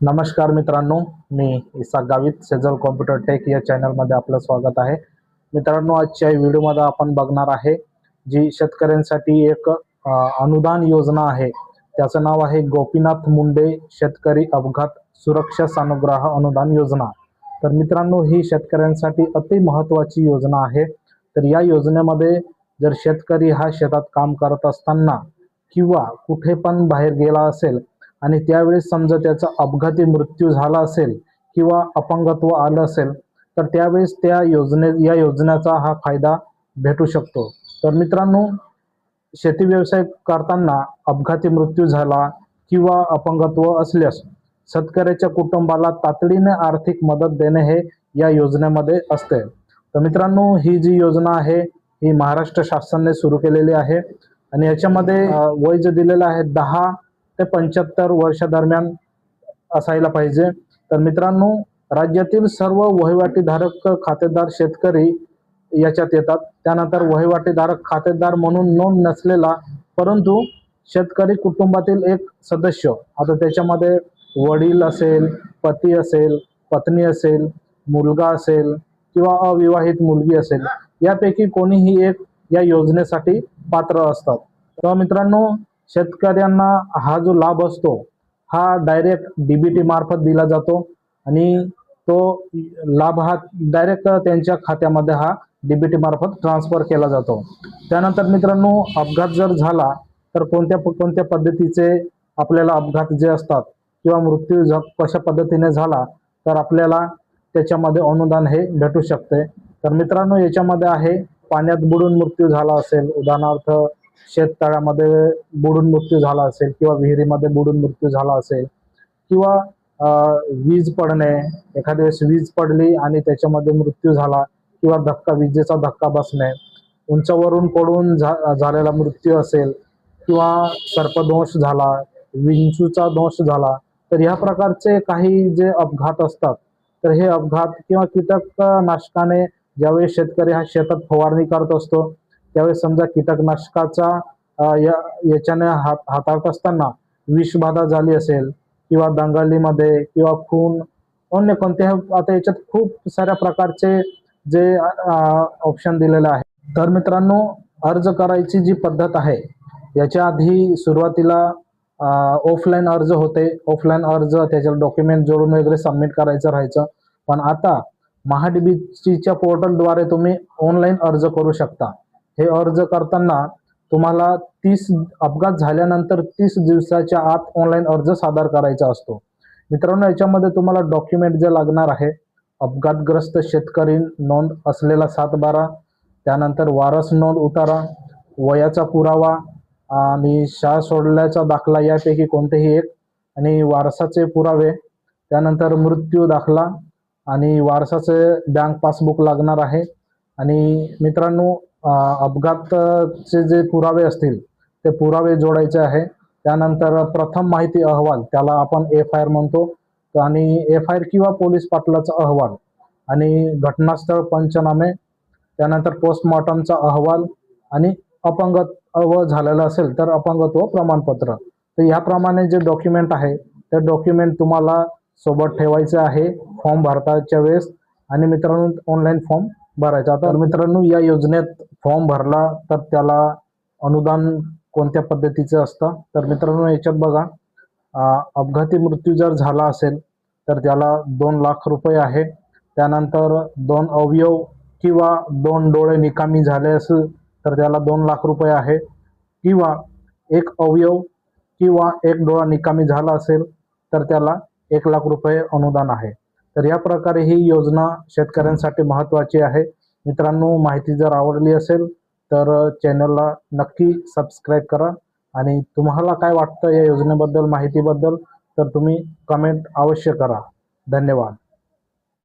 नमस्कार मित्रांनो मी इसाक गावित सेजल कॉम्प्युटर टेक या चॅनलमध्ये आपलं स्वागत आहे. मित्रांनो आजच्या व्हिडिओमध्ये आपण बघणार आहे जी शेतकऱ्यांसाठी एक अनुदान योजना आहे. त्याचं नाव आहे गोपीनाथ मुंडे शेतकरी अपघात सुरक्षा सानुग्रह अनुदान योजना. तर मित्रांनो ही शेतकऱ्यांसाठी अति महत्त्वाची योजना आहे. तर या योजनेमध्ये जर शेतकरी हा शेतात काम करत असताना किंवा कुठे पण बाहेर गेला असेल आणि त्यावेळेस समजा त्याचा अपघाती मृत्यू झाला असेल किंवा अपंगत्व आलं असेल तर त्यावेळेस त्या योजने या योजनेचा हा फायदा भेटू शकतो. तर मित्रांनो शेती व्यवसाय करताना अपघाती मृत्यू झाला किंवा अपंगत्व असल्यास शेतकऱ्याच्या कुटुंबाला तातडीने आर्थिक मदत देणे हे या योजनेमध्ये असते. तर मित्रांनो ही जी योजना आहे ही महाराष्ट्र शासनाने सुरू केलेली आहे आणि याच्यामध्ये वय जे दिलेलं आहे दहा ते पंच्याहत्तर वर्षादरम्यान असायला पाहिजे. तर मित्रांनो राज्यातील सर्व वहिवाटीधारक खातेदार शेतकरी याच्यात येतात. त्यानंतर वहिवाटीधारक खातेदार म्हणून नोंद नसलेला परंतु शेतकरी कुटुंबातील एक सदस्य आता त्याच्यामध्ये वडील असेल पती असेल पत्नी असेल मुलगा असेल किंवा अविवाहित मुलगी असेल यापैकी कोणीही एक या योजनेसाठी पात्र असतात. तर मित्रांनो शेतकऱ्यांना हा जो लाभ असतो हा डायरेक्ट डीबीटी मार्फत दिला जातो आणि तो लाभ हा डायरेक्ट त्यांच्या खात्यामध्ये हा डीबीटी मार्फत ट्रान्सफर केला जातो. त्यानंतर मित्रांनो अपघात जर झाला तर कोणत्या कोणत्या पद्धतीचे आपल्याला अपघात जे असतात किंवा मृत्यू कशा पद्धतीने झाला तर आपल्याला त्याच्यामध्ये अनुदान हे भेटू शकते. तर मित्रांनो याच्यामध्ये आहे पाण्यात बुडून मृत्यू झाला असेल उदाहरणार्थ शेततळ्यामध्ये बुडून मृत्यू झाला असेल किंवा विहिरीमध्ये बुडून मृत्यू झाला असेल किंवा वीज पडणे एखाद्या वेळेस वीज पडली आणि त्याच्यामध्ये मृत्यू झाला किंवा धक्का विजेचा धक्का बसणे उंचावरून पडून झालेला मृत्यू असेल किंवा सर्पदोष झाला विंचूचा दोष झाला तर ह्या प्रकारचे काही जे अपघात असतात तर हे अपघात किंवा कीटकनाशकाने ज्यावेळेस शेतकरी हा शेतात फवारणी करत असतो त्यावेळेस समजा कीटकनाशकाचा याच्याने हात हाताळत असताना विषबाधा झाली असेल किंवा दंगलीमध्ये किंवा खून अन्य कोणत्याही आता याच्यात खूप साऱ्या प्रकारचे जे ऑप्शन दिलेले आहे. तर मित्रांनो अर्ज करायची जी पद्धत आहे याच्या आधी सुरुवातीला ऑफलाईन अर्ज होते. ऑफलाईन अर्ज त्याच्यावर डॉक्युमेंट जोडून वगैरे सबमिट करायचं राहायचं. पण आता महाडीबीसीच्या पोर्टलद्वारे तुम्ही ऑनलाईन अर्ज करू शकता. हे अर्ज करताना तुम्हाला तीस अपघात झाल्यानंतर तीस दिवसाच्या आत ऑनलाईन अर्ज सादर करायचा असतो. मित्रांनो याच्यामध्ये तुम्हाला डॉक्युमेंट जे लागणार आहे अपघातग्रस्त शेतकरी नोंद असलेला सात बारा त्यानंतर वारस नोंद उतारा वयाचा पुरावा आणि शाळा सोडल्याचा दाखला यापैकी कोणतेही एक आणि वारसाचे पुरावे त्यानंतर मृत्यू दाखला आणि वारसाचे बँक पासबुक लागणार आहे. आणि मित्रांनो अपघातचे जे पुरावे असतील ते पुरावे जोडायचे आहे. त्यानंतर प्रथम माहिती अहवाल त्याला आपण एफ आय आर म्हणतो. आणि एफ आय आर किंवा पोलीस पाटलाचा अहवाल आणि घटनास्थळ पंचनामे त्यानंतर पोस्टमॉर्टमचा अहवाल आणि अपंगत्व झालेलं असेल तर अपंगत्व प्रमाणपत्र. तर ह्याप्रमाणे जे डॉक्युमेंट आहे ते डॉक्युमेंट तुम्हाला सोबत ठेवायचे आहे फॉर्म भरताच्या वेळेस. आणि मित्रांनो ऑनलाईन फॉर्म भरायचा. तर मित्रांनो या योजनेत फॉर्म भरला तर त्याला अनुदान कोणत्या पद्धतीचं असतं? तर मित्रांनो याच्यात बघा अपघाती मृत्यू जर झाला असेल तर त्याला दोन लाख रुपये आहे. त्यानंतर दोन अवयव किंवा दोन डोळे निकामी झाले असेल तर त्याला दोन लाख रुपये आहे. किंवा एक अवयव किंवा एक डोळा निकामी झाला असेल तर त्याला एक लाख रुपये अनुदान आहे. तर या प्रकारे ही योजना शेतकऱ्यांसाठी महत्त्वाची आहे. मित्रांनो माहिती जर आवडली असेल तर चॅनलला नक्की सबस्क्राईब करा. आणि तुम्हाला काय वाटतं या योजनेबद्दल माहितीबद्दल तर तुम्ही कमेंट अवश्य करा. धन्यवाद.